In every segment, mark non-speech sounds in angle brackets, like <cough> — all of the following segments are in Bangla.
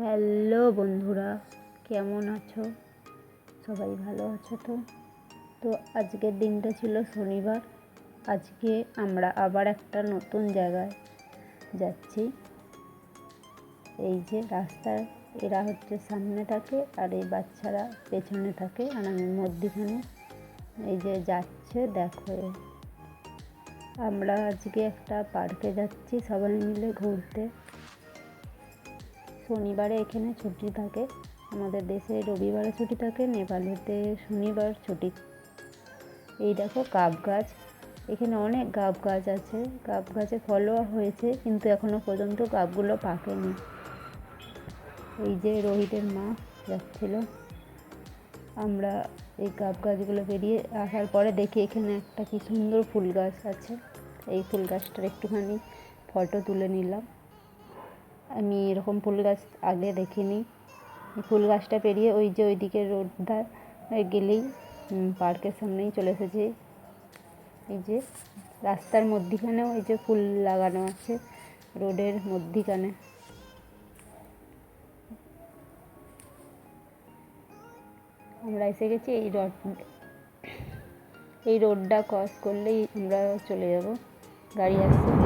হ্যালো বন্ধুরা, কেমন আছো? সবাই ভালো আছো তো? তো আজকের দিনটা ছিল শনিবার, আজকে আমরা আবার একটা নতুন জায়গায় যাচ্ছি। এই যে রাস্তায়, এরা হচ্ছে সামনে থাকে আর এই বাচ্চারা পেছনে থাকে আর আমি মধ্যিখানে। এই যে যাচ্ছে, দেখো আমরা আজকে একটা পার্কে যাচ্ছি সবাই মিলে ঘুরতে। শনিবারে এখানে ছুটি থাকে। আমাদের দেশে রবিবারে ছুটি থাকে, নেপালেতে শনিবার ছুটি। এই দেখো গাব গাছ। এখানে অনেক গাব গাছ আছে। গাব গাছে ফলও হয়েছে, কিন্তু এখনও পর্যন্ত গাবগুলো পাকেনি। এই যে রোহিতের মা যাচ্ছিল। আমরা এই গাব গাছগুলো বেরিয়ে আসার পরে দেখি এখানে একটা কি সুন্দর ফুল গাছ আছে। এই ফুল গাছটার একটুখানি ফটো তুলে নিলাম। আমি এরকম ফুল গাছ আগে দেখিনি। ফুল গাছটা পেরিয়ে ওই যে ওইদিকে রোডটা গেলেই পার্কের সামনেই চলে এসেছি। এই যে রাস্তার মধ্যিখানেও এই যে ফুল লাগানো আছে, রোডের মধ্যিখানে। আমরা এসে গেছি এই রোড, এই রোডটা ক্রস করলেই আমরা চলে যাব। গাড়ি আসছে।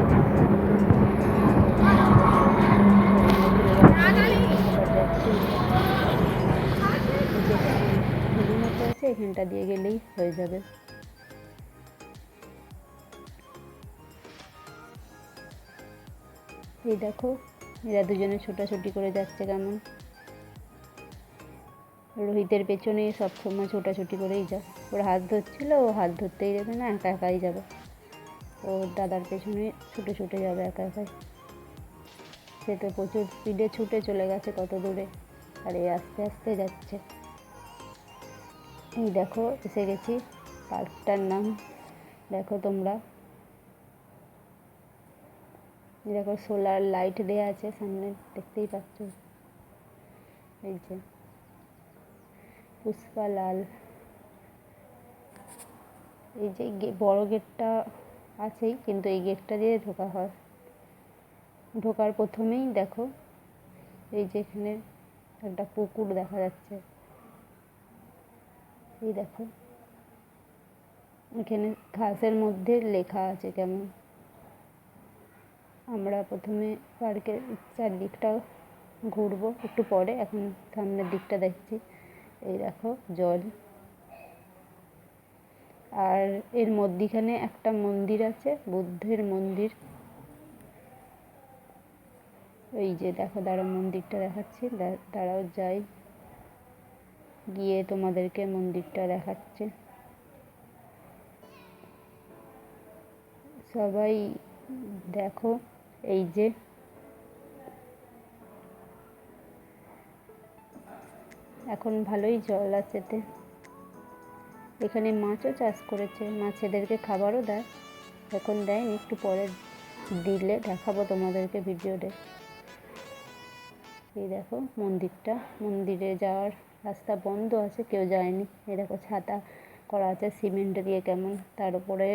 আছে, এখানটা দিয়ে গেলেই হয়ে যাবে। এই দেখো, এরা দুজনে ছোটাছুটি করে যাচ্ছে কেমন। রোহিতের পেছনে সব সময় ছোটাছুটি করেই যায়। ওর হাত ধরছিল, ও হাত ধরতেই যাবে না, একা একাই যাবে। ও দাদার পেছনে ছুটে ছুটে যাবে একা একাই। সে তো প্রচুর স্পিডে ছুটে চলে গেছে কত দূরে। আর এই আস্তে আস্তে যাচ্ছে। দেখো? এসে গেছি। পার্কটার নাম দেখো তোমরা। দেখো সোলার লাইট দেওয়া আছে, সামনে দেখতেই পাচ্ছ। এই যে পুষ্পা লাল। এই যে বড় গেটটা আছেই, কিন্তু এই গেটটা দিয়ে ঢোকা হয়। ঢোকার প্রথমেই দেখো, এই যে এখানে একটা পুকুর দেখা যাচ্ছে। এই দেখো এখানে ঘাসের মধ্যে লেখা আছে কেমন। আমরা প্রথমে পার্কের চারদিকটা ঘুরবো, একটু পরে এখন সামনের দিকটা দেখছি। এই দেখো, জল। আর এর মধ্যিখানে একটা মন্দির আছে, বুদ্ধের মন্দির। এই যে দেখো, দাঁড়াও, মন্দিরটা দেখাচ্ছি দাঁড়াও, যাই। গিয়ে তোমাদেরকে মন্দিরটা দেখাচ্ছে। সবাই দেখো, এই যে। এখন ভালোই জল আছে এতে এখানে মাছও চাষ করেছে, মাছেদেরকে খাবারও দেয়। এখন দেয়নি, একটু পরে দিলে দেখাবো তোমাদেরকে ভিডিওতে এই দেখো মন্দিরটা, মন্দিরে যাওয়ার রাস্তা বন্ধ আছে, কেউ যায়নি। এই দেখো ছাতা করা আছে, সিমেন্ট দিয়ে কেমন। তার উপরে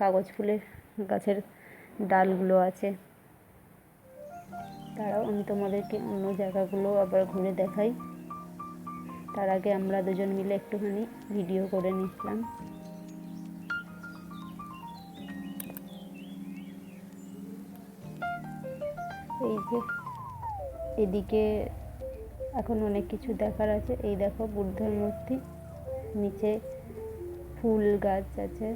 কাগজ ফুলের গাছের ডালগুলো আছে। তারাও, আমি তোমাদেরকে অন্য জায়গাগুলো আবার ঘুরে দেখাই। তার আগে আমরা দুজন মিলে একটুখানি ভিডিও করে নিলাম এই যে, এদিকে এখন অনেক কিছু দেখার আছে। এই দেখো বুদ্ধের মূর্তি, নিচে ফুল গাছ আছে,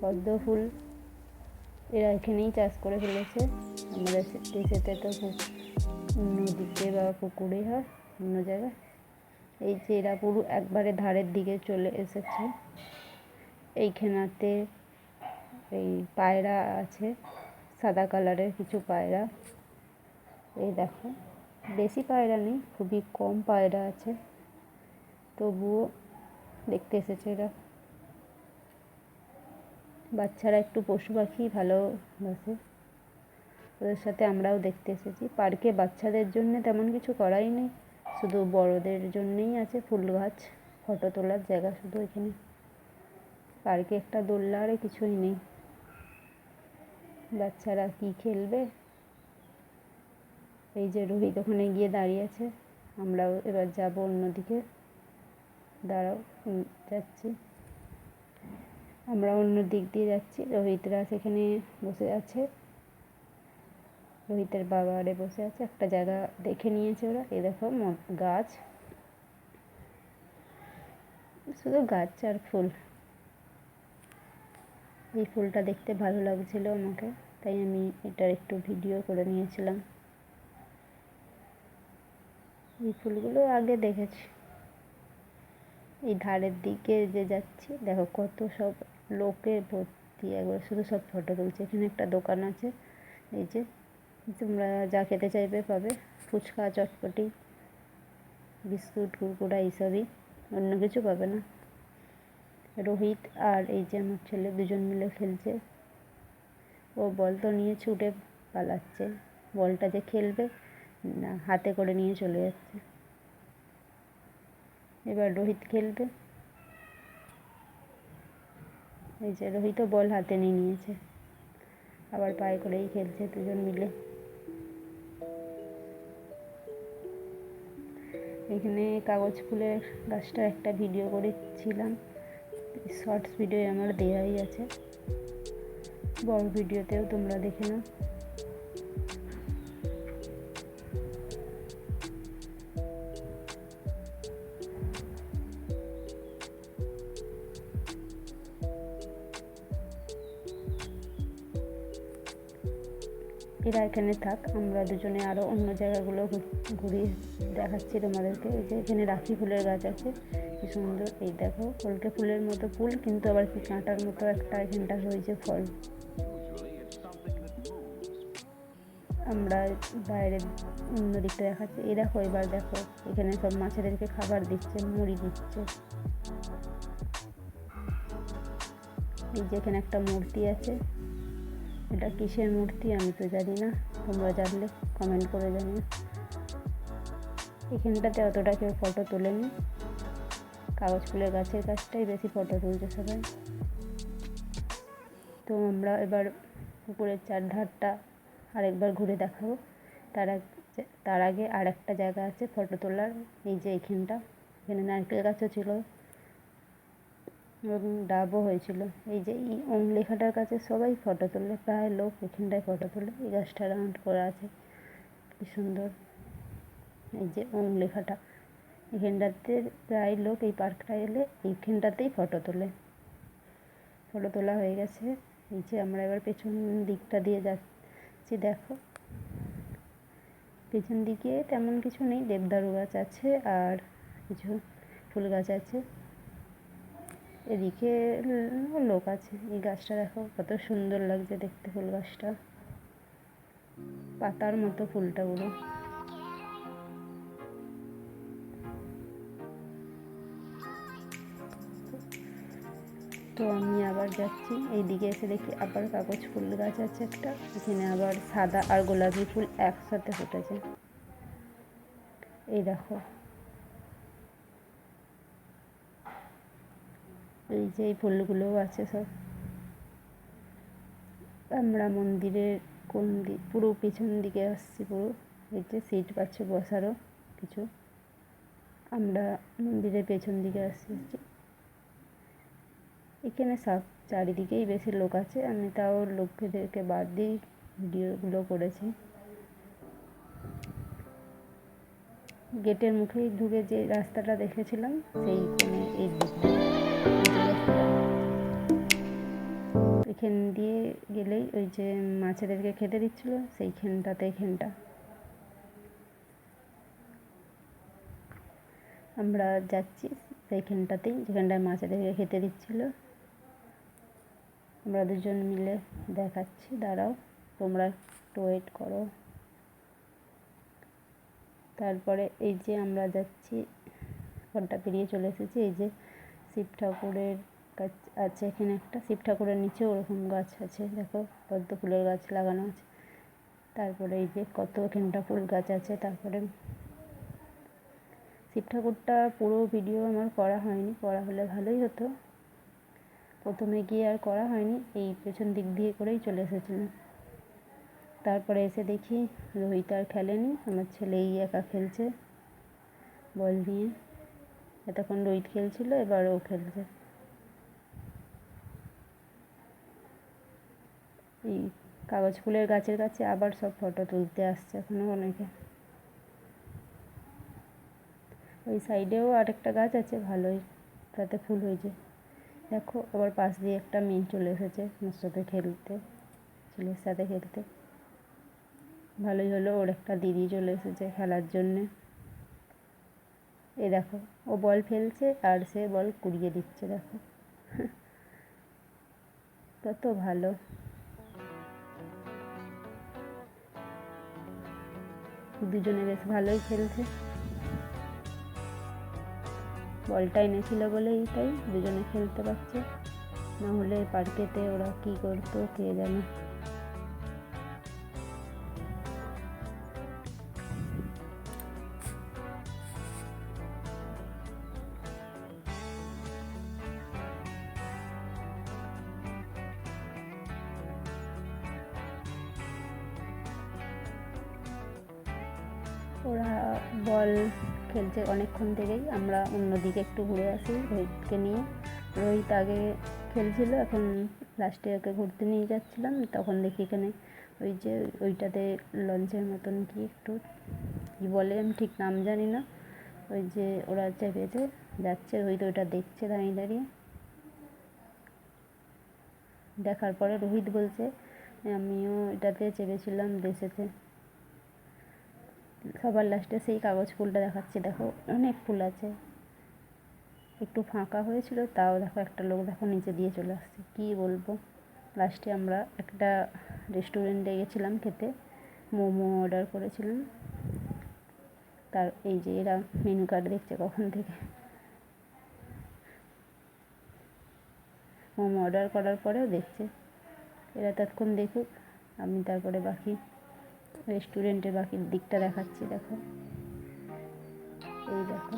পদ্ম ফুল। এরা এখানেই চাষ করে ফেলেছে। আমাদের দেশেতে তো নদীতে বা পুকুরে হয়, অন্য জায়গায়। এই যে এরা পুরো একবারে ধারের দিকে চলে এসেছে। এইখানাতে এই পায়রা আছে, সাদা কালারের কিছু পায়রা। এই দেখো, বেশি পায়রা নেই, খুবই কম পায়রা আছে। তবুও দেখতে এসেছে এরা। বাচ্চারা একটু পশু পাখি ভালোবাসে ওদের সাথে আমরাও দেখতে এসেছি। পার্কে বাচ্চাদের জন্য তেমন কিছু করাই নেই। শুধু বড়দের জন্যেই আছে ফুল গাছ, ফটো তোলার জায়গা শুধু এখানে। পার্কে একটা দোলনা আর কিছুই নেই। বাচ্চারা কি খেলবে? এই যে রোহিত ওখানে গিয়ে দাঁড়িয়ে আছে, আমরাও এবার যাব অন্যদিকে। দাঁড়াও যাচ্ছি। আমরা অন্য দিক দিয়ে যাচ্ছি, রোহিতরা সেখানে বসে আছে। রোহিতের বাবা আরে বসে আছে, একটা জায়গা দেখে নিয়েছে ওরা। এ দেখো গাছ। শুধু গাছ আর ফুল। এই ফুলটা দেখতে ভালো লাগছিল আমাকে, তাই আমি এটার একটু ভিডিও করে নিয়েছিলাম। এই ফুলগুলো আগে দেখেছি। এই ধারের দিকে যে যাচ্ছি, দেখো কত সব লোকে ভর্তি একবার, শুধু সব ফটো তুলছে। এখানে একটা দোকান আছে, এই যে তোমরা যা খেতে চাইবে পাবে। ফুচকা, চটপটি, বিস্কুট, কুরকুরা এইসবই অন্য কিছু পাবে না। রোহিত আর এই যে আমার ছেলে দুজন মিলে খেলছে। ও বল তো নিয়ে ছুটে পালাচ্ছে। বলটা যে খেলবে হাতে করে নিয়ে চলে যাচ্ছে। এবার রোহিত খেলবে। এই যে রোহিতও বল হাতে নিয়ে নিয়েছে। আবার পায়ে করেই খেলছে দুজন মিলে। এখানে কাগজ ফুলের গাছটা একটা ভিডিও করেছিলাম। শর্টস ভিডিও আমার দেওয়াই আছে। বড় ভিডিওতেও তোমরা দেখে নাও। এরা এখানে থাক, আমরা দুজনে আরও অন্য জায়গাগুলো ঘুরিয়ে দেখাচ্ছি তোমাদেরকে। এই যে এখানে রাখি ফুলের গাছ আছে, কি সুন্দর। এই দেখো কলকে ফুলের মতো ফুল, কিন্তু আবার কি কাঁটার মতো একটা এখানটা হয়েছে ফল। আমরা বাইরে অন্য দিকটা দেখাচ্ছি। এই দেখো, এবার দেখো, এখানে সব মাছেদেরকে খাবার দিচ্ছে, মুড়ি দিচ্ছে। এই যে এখানে একটা মূর্তি আছে। এটা কিসের মূর্তি আমি তো জানি না। তোমরা জানলে কমেন্ট করে জানিও। এখানটাতে অতটা কেউ ফটো তোলেনি। কাগজ ফুলের গাছের কাছটাই বেশি ফটো তুলছে সবাই। তো আমরা এবার পুকুরের চারধারটা আরেকবার ঘুরে দেখাবো। তার তার আগে আর একটা জায়গা আছে ফটো তোলার, এই যে এইখানটা এখানে নারকেল গাছও ছিল। ডাবও হয়েছিল। এই যে এই ওম লেখাটার কাছে সবাই ফটো তোলে প্রায় লোক এখানটায় ফটো তোলে, এই গাছটা রাউন্ড করা আছে। কি সুন্দর। এই যে ওম লেখাটা। এখানটাতে প্রায় লোক এই পার্কটা এলে এইখানটাতেই ফটো তোলে। ফটো তোলা হয়ে গেছে। এই যে আমরা এবার পেছন দিকটা দিয়ে যাচ্ছি, দেখো। পেছন দিকে তেমন কিছু নেই, দেবদারু গাছ আছে আর কিছু ফুল গাছ আছে। এদিকে লোক আছে। এই গাছটা দেখো, কত সুন্দর লাগছে দেখতে ফুল গাছটা। পাতার মতো ফুলটা পুরো তো আমি আবার যাচ্ছি। এইদিকে এসে দেখি আবার কাগজ ফুল গাছ আছে একটা। এখানে আবার সাদা আর গোলাপি ফুল একসাথে ফুটেছে। এই দেখো। এই যে এই ফুলগুলোও আছে সব। আমরা মন্দিরের কোন দিক পুরো পিছন দিকে আসছি পুরো। এই যে সিট পাচ্ছে বসারও কিছু। আমরা মন্দিরের পেছন দিকে আসছি। এখানে সব চারিদিকেই বেশি লোক আছে। আমি তাও লোকেদেরকে বাদ দিয়েই ভিডিওগুলো করেছি। গেটের মুখেই ঢুকে যে রাস্তাটা দেখেছিলাম, সেই এখান দিয়ে গেলেই ওই যে মাছেদেরকে খেতে দিচ্ছিল সেইখানটাতে এখানটা আমরা যাচ্ছি সেইখানটাতেই যেখানটায় মাছেদেরকে খেতে দিচ্ছিল। আমরা দুজন মিলে দেখাচ্ছি, দাঁড়াও, তোমরা একটু ওয়েট করো। তারপরে এই যে আমরা যাচ্ছি, ঘরটা পেরিয়ে চলে এসেছি, এই যে শিব ঠাকুরের গাছ আছে এখানে একটা। শিব ঠাকুরের নিচে ওরকম গাছ আছে। দেখো, পদ্ম ফুলের গাছ লাগানো আছে। তারপরে এই যে কত এখানটা ফুল গাছ আছে। তারপরে শিব ঠাকুরটা পুরো ভিডিও আমার করা হয়নি। করা হলে ভালোই হতো। প্রথমে গিয়ে আর করা হয়নি। এই পেছন দিক দিয়ে করেই চলে এসেছিলাম। তারপরে এসে দেখি রোহিত আর খেলেনি। আমার ছেলেই একা খেলছে। বল নিয়ে। এতক্ষণ রোহিত খেলছিল, এবার ও খেলছে। এই কাগজ ফুলের গাছের কাছে আবার সব ফটো তুলতে আসছে এখনও অনেকে। ওই সাইডেও আরেকটা গাছ আছে, ভালোই, তাতে ফুল হয়েছে। দেখো আবার পাশ দিয়ে একটা মেয়ে চলে এসেছে আমার সাথে খেলতে, ছেলের সাথে খেলতে। ভালোই হলো, ওর একটা দিদি চলে এসেছে খেলার জন্যে। এ দেখো, ও বল ফেলছে আর সে বল কুড়িয়ে দিচ্ছে, দেখো। <laughs> কত ভালো। দুজনে বেশ ভালোই খেলছে। বলটা এনেছিল বলেই তাই দুজনে খেলতে পারছে। না হলে পার্কেতে ওরা কি করতো কে জানে। ওরা বল খেলছে অনেকক্ষণ থেকেই আমরা অন্যদিকে একটু ঘুরে আসি রোহিতকে নিয়ে। রোহিত আগে খেলছিল, এখন লাস্টে ওকে ঘুরতে নিয়ে যাচ্ছিলাম। তখন দেখি এখানে ওই যে ওইটাতে লঞ্চের মতন কি একটু কী বলে আমি ঠিক নাম জানি না। ওই যে ওরা চেপেছে, যাচ্ছে, রোহিত ওইটা দেখছে দাঁড়িয়ে দাঁড়িয়ে। দেখার পরে রোহিত বলছে, আমিও এটাতে চেপেছিলাম দেশেতে। সবার লাস্টে সেই কাগজ ফুলটা দেখাচ্ছে, দেখো অনেক ফুল আছে। একটু ফাঁকা হয়েছিল, তাও দেখো একটা লোক দেখো নিচে দিয়ে চলে আসছে। কী বলব? লাস্টে আমরা একটা রেস্টুরেন্টে গেছিলাম খেতে, মোমো অর্ডার করেছিলাম। তার এই যে এরা মেনু কার্ড দেখছে কখন থেকে। মোমো অর্ডার করার পরেও দেখছে। এরা তৎক্ষণ দেখুক, আমি তারপরে বাকি রেস্টুরেন্টের বাকি দিকটা দেখাচ্ছি, দেখো। এই দেখো,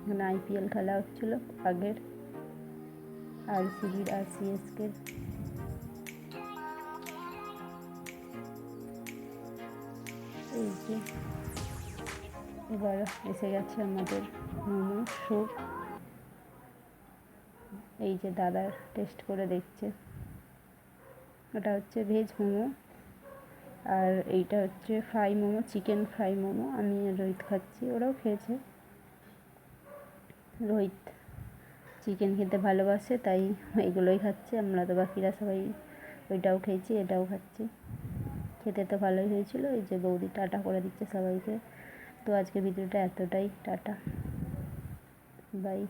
এখানে আইপিএল খেলা হচ্ছিল আগের আর সিবির আর সিএসকে এই যে, এবার এসে গেছে আমাদের মোমো স্যুপ এই যে দাদা টেস্ট করে দেখছে। ওটা হচ্ছে ভেজ মোমো। আর এইটা হচ্ছে fry momo, chicken fry momo. আমি রোহিত খাচ্ছি, ওরাও খেয়েছে। রোহিত চিকেন খেতে ভালোবাসে, তাই এগুলোই খাচ্ছে। আমরা তো বাকিরা সবাই ওইটাও খেয়েছি, এটাও খাচ্ছি। খেতে তো ভালোই হয়েছিল, এই যে বৌদি টাটা করে দিচ্ছে সবাইকে। তো আজকে ভিডিওটা এতটাই, টাটা। বাই।